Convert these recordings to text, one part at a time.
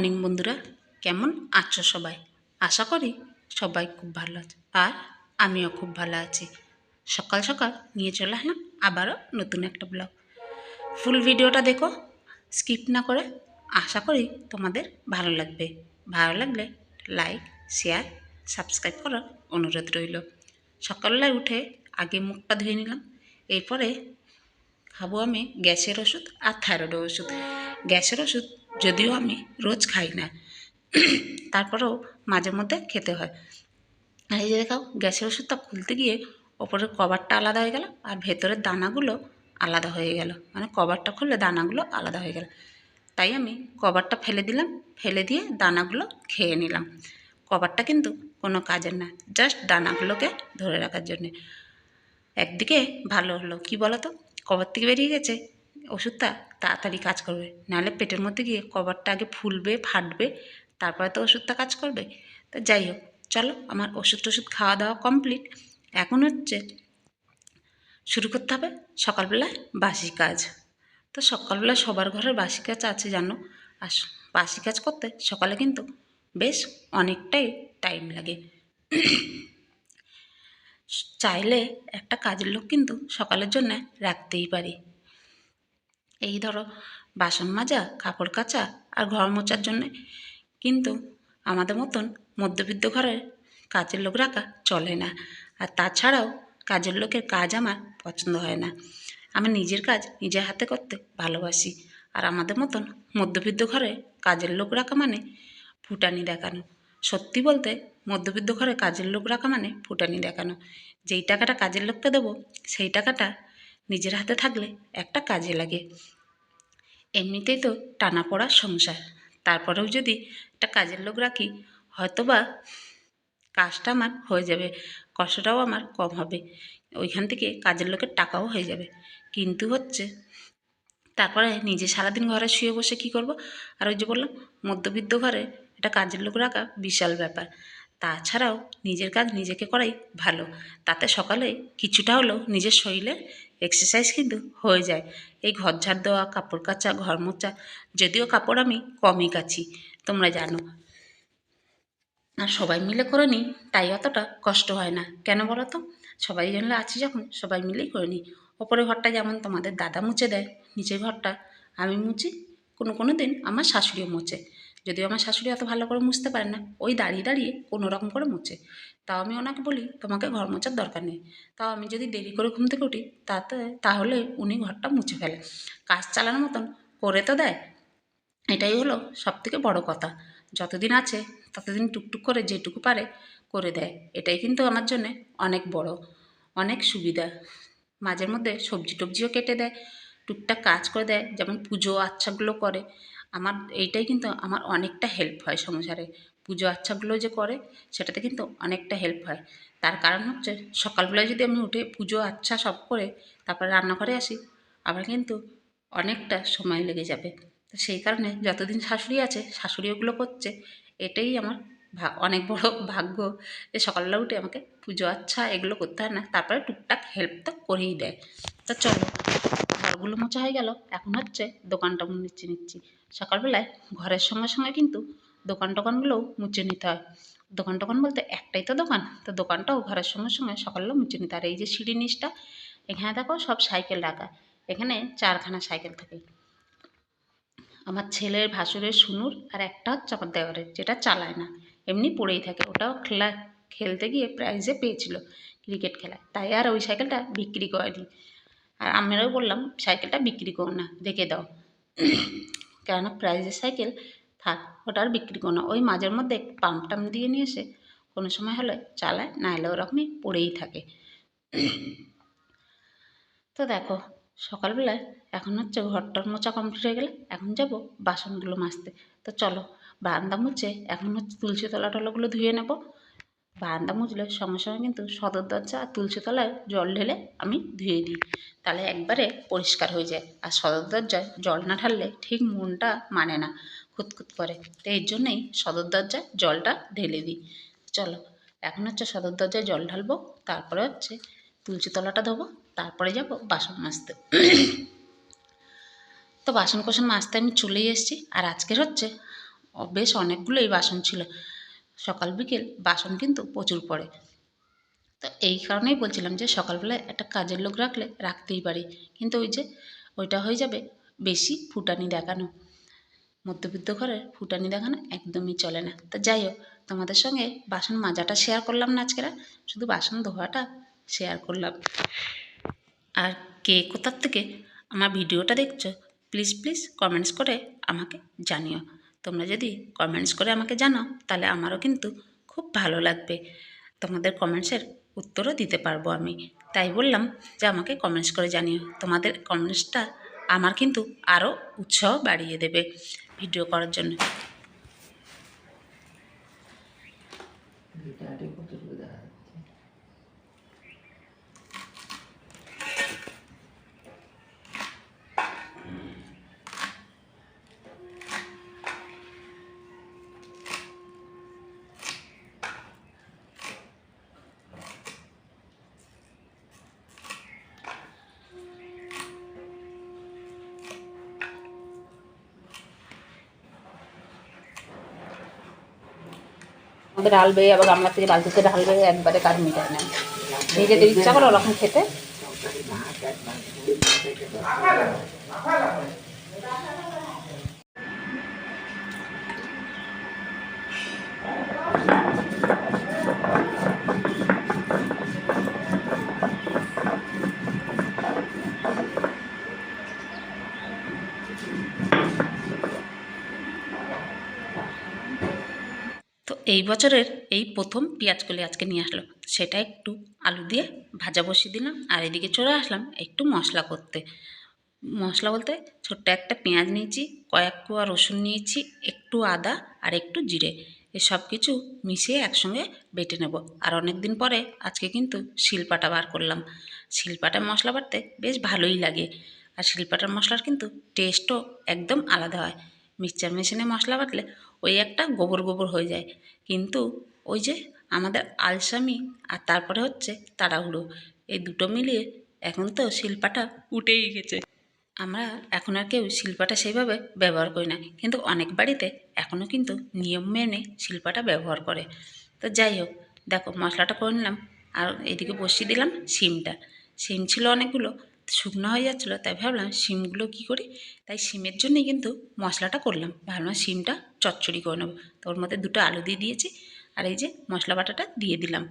Morning বন্ধুরা, কেমন আছো সবাই? আশা করি সবাই খুব ভালো আছে আর আমিও খুব ভালো আছি। সকাল সকাল নিয়ে চলে আসলাম আবারও নতুন একটা ব্লগ ফুল ভিডিওটা দেখো স্কিপ না করে আশা করি তোমাদের ভালো লাগবে। ভালো লাগলে লাইক শেয়ার সাবস্ক্রাইব করার অনুরোধ রইল। সকালবেলায় উঠে আগে মুখটা ধুয়ে নিলাম, এরপরে খাব আমি গ্যাসের ওষুধ আর থাইরয়েডের ওষুধ গ্যাসের ওষুধ যদিও আমি রোজ খাই না, তারপরেও মাঝে মধ্যে খেতে হয়। এই যে দেখাও গ্যাসের ওষুধটা খুলতে গিয়ে ওপরের কভারটা আলাদা হয়ে গেল আর ভেতরের দানাগুলো আলাদা হয়ে গেল। মানে কভারটা খুললে দানাগুলো আলাদা হয়ে গেল। তাই আমি কভারটা ফেলে দিলাম, ফেলে দিয়ে দানাগুলো খেয়ে নিলাম। কভারটা কিন্তু কোনো কাজের না, জাস্ট দানাগুলোকে ধরে রাখার জন্যে। একদিকে ভালো হলো, কি বলো তো কভার থেকে বেরিয়ে গেছে ওষুধটা তাড়াতাড়ি কাজ করবে। নাহলে পেটের মধ্যে গিয়ে কভারটা আগে ফুলবে, ফাটবে, তারপরে তো ওষুধটা কাজ করবে। তো যাই হোক, চলো আমার ওষুধ টষুধ খাওয়া দাওয়া কমপ্লিট। এখন হচ্ছে শুরু করতে হবে সকালবেলায় বাসি কাজ। তো সকালবেলা সবার ঘরের বাসি কাজ আছে, জানো? আর বাসি কাজ করতে সকালে কিন্তু বেশ অনেকটাই টাইম লাগে। চাইলে একটা কাজের লোক কিন্তু সকালের জন্য রাখতেই পারি। এই ধরো, বাসন মাজা, কাপড় কাচা আর ঘর মোচার জন্যে। কিন্তু আমাদের মতন মধ্যবিত্ত ঘরের কাজের লোক রাখা চলে না। আর তাছাড়াও কাজের লোকের কাজ আমার পছন্দ হয় না। আমি নিজের কাজ নিজের হাতে করতে ভালোবাসি। আর আমাদের মতন মধ্যবিত্ত ঘরে কাজের লোক রাখা মানে ফুটানি দেখানো। সত্যি বলতে, মধ্যবিত্ত ঘরে কাজের লোক রাখা মানে ফুটানি দেখানো। যেই টাকাটা কাজের লোককে দেবো, সেই টাকাটা নিজের হাতে থাকলে একটা কাজে লাগে। এমনিতেই তো টানা পড়া সংসার। তারপরেও যদি একটা কাজের লোক রাখি, হয়তোবা কাজটা আমার হয়ে যাবে, কষ্টটাও আমার কম হবে। ওইখান থেকে কাজের লোকের টাকাও হয়ে যাবে। কিন্তু হচ্ছে, তারপরে নিজে সারাদিন ঘরে শুয়ে বসে কি করব? আর ওই যে বললাম, মধ্যবিত্ত ঘরে একটা কাজের লোক রাখা বিশাল ব্যাপার। তাছাড়াও নিজের কাজ নিজেকে করাই ভালো। তাতে সকালে কিছুটা হলেও নিজের শরীরে এক্সারসাইজ কিন্তু হয়ে যায়। এই ঘর ঝাড় দেওয়া, কাপড় কাচা, ঘর মোচা যদিও কাপড় আমি কমই কাচি, তোমরা জানো। আর সবাই মিলে করে নিই, তাই অতটা কষ্ট হয় না। কেন বলো তো? সবাই জানলে আছি যখন, সবাই মিলেই করে নিই। ওপরের ঘরটা যেমন তোমাদের দাদা মুছে দেয়, নিচের ঘরটা আমি মুছি, কোনো কোনো দিন আমার শাশুড়িও মোছে। যদিও আমার শাশুড়ি অত ভালো করে মুছতে পারে না, ওই দাঁড়িয়ে দাঁড়িয়ে কোনো রকম করে মুছে। তাও আমি ওনাকে বলি, তোমাকে ঘর মোছার দরকার নেই। তাও আমি যদি দেরি করে ঘুম থেকে উঠি, তাতে, তাহলে উনি ঘরটা মুছে ফেলে। কাজ চালানোর মতন করে তো দেয়। এটাই হলো সব থেকে বড় কথা। যতদিন আছে, ততদিন টুকটুক করে যেটুকু পারে করে দেয়। এটাই কিন্তু আমার জন্য অনেক বড়, অনেক সুবিধা। মাঝের মধ্যে সবজি টবজিও কেটে দেয়, টুকটাক কাজ করে দেয়, যেমন পুজো আচ্ছাগুলো করে। আমার, এইটাই কিন্তু আমার অনেকটা হেল্প হয় সংসারে। পুজো আচ্ছাগুলো যে করে, সেটাতে কিন্তু অনেকটা হেল্প হয়। তার কারণ হচ্ছে, সকালবেলায় যদি আমি উঠে পুজো আচ্ছা সব করে, তারপরে রান্নাঘরে আসি, আবার কিন্তু অনেকটা সময় লেগে যাবে। তো সেই কারণে যতদিন শাশুড়ি আছে, শাশুড়ি ওগুলো করছে, এটাই আমার অনেক বড় ভাগ্য যে সকালবেলা উঠে আমাকে পুজো আচ্ছা এগুলো করতে হয় না, তারপরে টুকটাক হেল্প তো করেই দেয়। তো চলো। ঘরগুলো মোছা হয়ে গেল, এখন হচ্ছে দোকানটা মুছে নিচ্ছি। সকালবেলায় ঘরের সঙ্গে সঙ্গে কিন্তু দোকান টোকানগুলোও মুছে নিতে হয়। দোকান টোকান বলতে একটাই তো দোকান, তো দোকানটাও ঘরের সঙ্গে সঙ্গে সকালবেলা মুছে নিতে আর এই যে সিঁড়ি নিচটা, এখানে দেখো সব সাইকেল রাখা, এখানে চারখানা সাইকেল থাকে। আমার ছেলের, ভাসুরের, সুনুর আর একটা হচ্ছে আমার দেওয়ারের যেটা চালায় না, এমনি পড়েই থাকে। ওটাও খেলা, খেলতে গিয়ে প্রাইজে পেয়েছিল ক্রিকেট খেলায়। তাই আর ওই সাইকেলটা বিক্রি করেনি। আর আমরাও বললাম, সাইকেলটা বিক্রি করো না রেখে দাও। কেননা প্রাইজের সাইকেল থাক, ওটা আর বিক্রি করো না। ওই মাঝের মধ্যে পাম্প টাম্প দিয়ে নিয়ে এসে কোনো সময় হলে চালায়, না হলে ওরকমই পড়েই থাকে। তো দেখো, সকালবেলায় এখন হচ্ছে ঘরটার মোচা কমপ্লিট হয়ে গেলে এখন যাব বাসনগুলো মাজতে। তো চলো, বারান্দা মুছে এখন হচ্ছে তুলসী তলা টলাগুলো ধুয়ে নেব। বারান্দা মুছলে সঙ্গে সঙ্গে কিন্তু সদর দরজা আর তুলসী তলায় জল ঢেলে আমি ধুয়ে দিই। তাহলে একবারে পরিষ্কার হয়ে যায়। আর সদর দরজায় জল না ঢাললে ঠিক মনটা মানে না, খুঁতখুত করে। তো এর জন্যেই সদর দরজায় জলটা ঢেলে দিই। চলো, এখন হচ্ছে সদর দরজায় জল ঢালবো, তারপরে হচ্ছে তুলসী তলাটা ধোবো, তারপরে যাব বাসন মাজতে। তো বাসন কোসন মাজতে আমি চলেই এসেছি। আর আজকের হচ্ছে, বেশ অনেকগুলোই বাসন ছিল। সকাল, বিকেল বাসন কিন্তু প্রচুর পড়ে। তো এই কারণেই বলছিলাম যে সকালবেলায় একটা কাজের লোক রাখলে রাখতেই পারি। কিন্তু ওই যে ওইটা হয়ে যাবে বেশি ফুটানি দেখানো। মধ্যবিত্ত ঘরের ফুটানি দেখানো একদমই চলে না। তো যাই হোক, তোমাদের সঙ্গে বাসন মাজাটা শেয়ার করলাম না আজকেরা শুধু বাসন ধোয়াটা শেয়ার করলাম। আর কে কোথার থেকে আমার ভিডিওটা দেখছ প্লিজ প্লিজ কমেন্টস করে আমাকে জানিও। তোমরা যদি কমেন্টস করে আমাকে জানাও, তাহলে আমারও কিন্তু খুব ভালো লাগবে। তোমাদের কমেন্টসের উত্তরও দিতে পারব আমি। তাই বললাম যে আমাকে কমেন্টস করে জানিও। তোমাদের কমেন্টসটা আমার কিন্তু আরও উৎসাহ বাড়িয়ে দেবে ভিডিও করার জন্য। আমাদের ঢালবে, আবার গামলা থেকে বালতিতে ঢালবে, একবারে কাজ মিটায় না নিজেদের ইচ্ছা করে ওরকম খেতে। Thank ভাত একবার দুই ভাত এটা দরকার। তো এই বছরের এই প্রথম পেঁয়াজ কলি আজকে নিয়ে আসলো। সেটা একটু আলু দিয়ে ভাজা বসিয়ে দিলাম আর এদিকে চলে আসলাম একটু মশলা করতে। মশলা বলতে ছোট্ট একটা পেঁয়াজ নিয়েছি, কয়েক কোয়া রসুন নিয়েছি, একটু আদা আর একটু জিরে। সব কিছু মিশিয়ে একসঙ্গে বেটে নেব। আর অনেক দিন পরে আজকে কিন্তু শিলপাটা বার করলাম। শিলপাটার মশলা বাটতে বেশ ভালোই লাগে। আর শিলপাটার মশলার কিন্তু টেস্টও একদম আলাদা হয়। মিক্সচার মেশিনে মশলা বাটলে ওই একটা গোবর গোবর হয়ে যায়। কিন্তু ওই যে আমাদের আলসামি আর তারপরে হচ্ছে তাড়াহুড়ো, এই দুটো মিলিয়ে এখন তো শিল্পাটা উঠেই গেছে। আমরা এখন আর কেউ শিল্পাটা সেইভাবে ব্যবহার করি না। কিন্তু অনেক বাড়িতে এখনও কিন্তু নিয়ম মেনে শিল্পাটা ব্যবহার করে। তো যাই হোক, দেখো মশলাটা করে নিলাম আর এদিকে বসিয়ে দিলাম শিমটা। শিম ছিল অনেকগুলো শুকনো হয়ে যাচ্ছিল, তাই ভাবলাম শিমগুলো কী করি? তাই শিমের জন্যই কিন্তু মশলাটা করলাম। ভাবলাম শিমটা চচ্চড়ি করে নেব। তো ওর মধ্যে দুটো আলু দিয়ে দিয়েছি। আর এই যে মশলা বাটাটা দিয়ে দিলাম।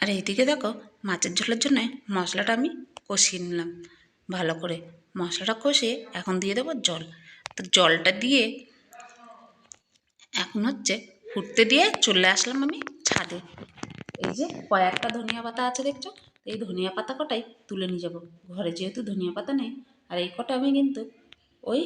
আর এইদিকে দেখো মাছের ঝোলের জন্য মশলাটা আমি কষিয়ে নিলাম। ভালো করে মশলাটা কষিয়ে এখন দিয়ে দেবো জল। তো জলটা দিয়ে এখন হচ্ছে ফুটতে দিয়ে চলে আসলাম আমি ছাদে। এই যে কয়েকটা ধনিয়া পাতা আছে দেখছ? এই ধনিয়া পাতা কটাই তুলে নিয়ে যাব। ঘরে যেহেতু ধনিয়া পাতা নেই, আর এই কটা আমি কিন্তু ওই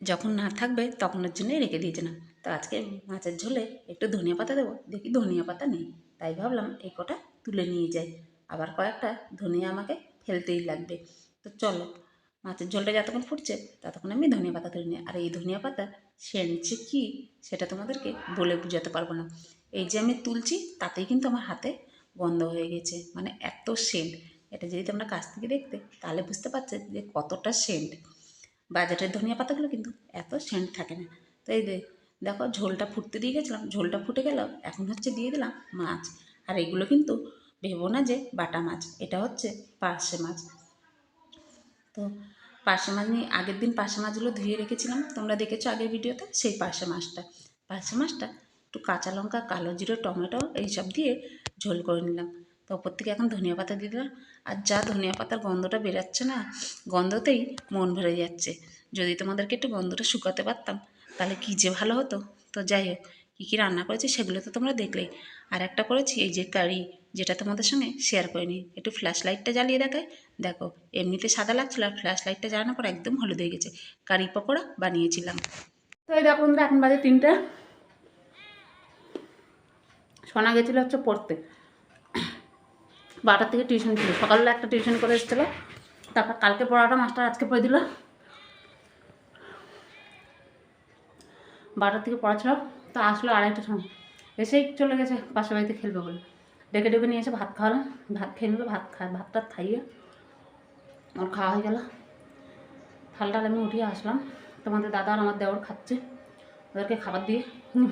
যখন না থাকবে তখনের জন্যই রেখে দিয়েছিলাম। তো আজকে মাছের ঝোলে একটু ধনিয়া পাতা দেবো। দেখি ধনিয়া পাতা নেই। তাই ভাবলাম এই কটা তুলে নিয়ে যাই। আবার কয়েকটা ধনিয়া আমাকে ফেলতেই লাগবে। তো চলো, মাছের ঝোলটা যতক্ষণ ফুটছে ততক্ষণ আমি ধনিয়া পাতা তুলে নিই। আর এই ধনিয়া পাতা সেনছে কি, সেটা তোমাদেরকে বলে বোঝাতে পারব না। এই যে আমি তুলছি, তাতেই কিন্তু আমার হাতে গন্ধ হয়ে গেছে। মানে এত সেন্ট। এটা যদি তোমরা কাছ থেকে দেখতে, তাহলে বুঝতে পারছে যে কতটা সেন্ট। বাজারের ধনিয়া পাতাগুলো কিন্তু এত সেন্ট থাকে না। তো এই দেখো ঝোলটা ফুটতে দিয়ে গেছিলাম, ঝোলটা ফুটে গেল, এখন হচ্ছে দিয়ে দিলাম মাছ। আর এগুলো কিন্তু ভেবো না যে বাটা মাছ, এটা হচ্ছে পার্শে মাছ। তো পার্শে মাছ নিয়ে আগের দিন পার্শে মাছগুলো ধুয়ে রেখেছিলাম, তোমরা দেখেছ আগের ভিডিওতে সেই পার্শে মাছটা। পার্শে মাছটা একটু কাঁচা লঙ্কা, কালো জিরে, টমেটো এইসব দিয়ে ঝোল করে নিলাম। তো ওপর থেকে এখন ধনিয়া পাতা দিয়ে দিলাম। আর যা ধনিয়া পাতার গন্ধটা বেরাচ্ছে না, গন্ধতেই মন ভরে যাচ্ছে। যদি তোমাদেরকে একটু গন্ধটা শুকাতে পারতাম তাহলে কী যে ভালো হতো? তো যাই হোক কী কী রান্না করেছি সেগুলো তো তোমরা দেখলেই। আর একটা করেছি এই যে কারি যেটা তোমাদের সঙ্গে শেয়ার করে নিই। একটু ফ্ল্যাশ লাইটটা জ্বালিয়ে দেখায় দেখো এমনিতে সাদা লাগছিল আর ফ্ল্যাশ লাইটটা জ্বালানোর পর একদম হলুদ হয়ে গেছে। কারি পকোড়া বানিয়েছিলাম। তো এই দেখো বন্ধুরা, এখন বাজে তিনটা। শোনা গেছিল হচ্ছে পড়তে। বারোটার থেকে টিউশন ছিল। সকালবেলা একটা টিউশন করে এসেছিল। তারপর কালকে পড়াটা মাস্টার আজকে পড়ে দিল। বারোটার থেকে পড়া ছিল তো আসলো আড়াইটার সময়। এসেই চলে গেছে, পাশের বাড়িতে খেলবে বলে। ডেকে ডেকে নিয়ে এসে ভাত খাওয়ালাম ভাত খেয়ে নিল, ভাত খা ভাত টাত খাইয়ে ওর খাওয়া হয়ে গেল। থালটা আমি উঠিয়ে আসলাম। তোমাদের দাদা আর আমার দেওয়ার খাচ্ছে। ওদেরকে খাবার দিয়ে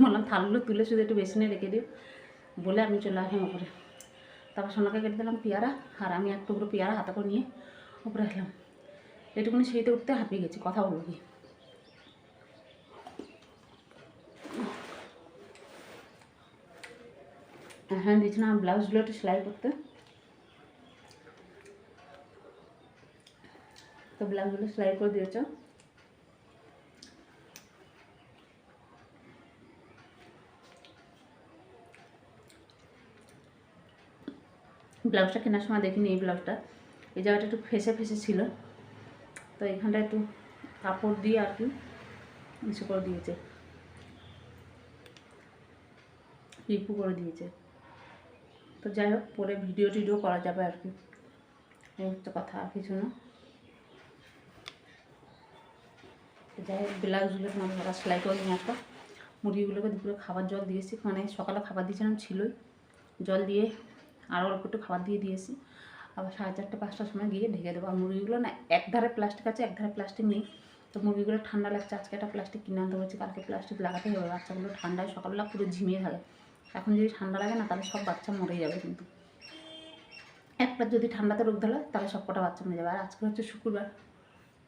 বললাম, থালগুলো তুলে শুধু একটু বেসিনে রেখে দিও। বলে আমি চলে আসলাম ওপরে। তারপর সোনাকে কেটে দিলাম পেয়ারা আর আমি এক টুকরো পেয়ারা হাতে করে নিয়ে উপরে আসলাম। এটুকুনি সেইতে উঠতে হাঁপিয়ে গেছি, কথা বলব কি? হ্যাঁ দিয়েছিলাম ব্লাউজগুলো একটু সেলাই করতে। তো ব্লাউজগুলো সেলাই করে দিয়েছ। ব্লাউজটা কেনার সময় দেখিনি এই ব্লাউজটা। এই জায়গাটা একটু ফেসে ফেসে ছিল। তো এখানটা একটু কাপড় দিয়ে আর কি ইসে করে দিয়েছে। রিপু করে দিয়েছে। তো যাই হোক, পরে ভিডিও টিডিও করা যাবে আর কি। এই হচ্ছে কথা, আর কিছু না। যাই হোক ব্লাউজগুলো তোমার সেলাই করে নিয়ে আসলো মুরগিগুলোকে দুপুরে খাবার জল দিয়েছি মানে সকালে খাবার দিয়েছিলাম, ছিলই। জল দিয়ে আরও অল্প একটু খাবার দিয়ে দিয়েছি। আবার সাড়ে চারটে, পাঁচটার সময় গিয়ে ঢেকে দেবো। আর মুরগিগুলো না, এক ধারে প্লাস্টিক আছে, এক ধারে প্লাস্টিক নেই। তো মুরগিগুলো ঠান্ডা লাগছে, আজকে একটা প্লাস্টিক কিনে আনতে বলছি, কালকে প্লাস্টিক লাগাতে হবে। বাচ্চাগুলো ঠান্ডায় সকালবেলা পুরো ঝিমিয়ে থাকে। এখন যদি ঠান্ডা লাগে না, তাহলে সব বাচ্চা মরে যাবে কিন্তু। একটা যদি ঠান্ডাতে রোগ ধরে, তাহলে সব কটা বাচ্চা মরে যাবে। আর আজকে হচ্ছে শুক্রবার।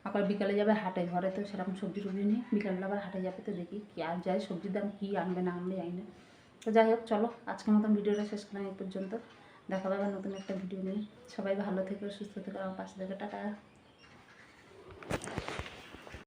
আবার বিকালে যাবে হাটে, ঘরে তো সেরকম সবজি টবজি নেই। বিকালবেলা আবার হাটে যাবে তো দেখি কি আর যাই সবজির দাম কী আনবে না আনবে জানি না। তো যাই হোক, চলো, আজকের মতন ভিডিওটা শেষ করলাম এই পর্যন্ত। দেখা পাবে নতুন একটা ভিডিও নিয়ে। সবাই ভালো থেকো, সুস্থ থেকো, আমার পাশে থেকে, টাটা।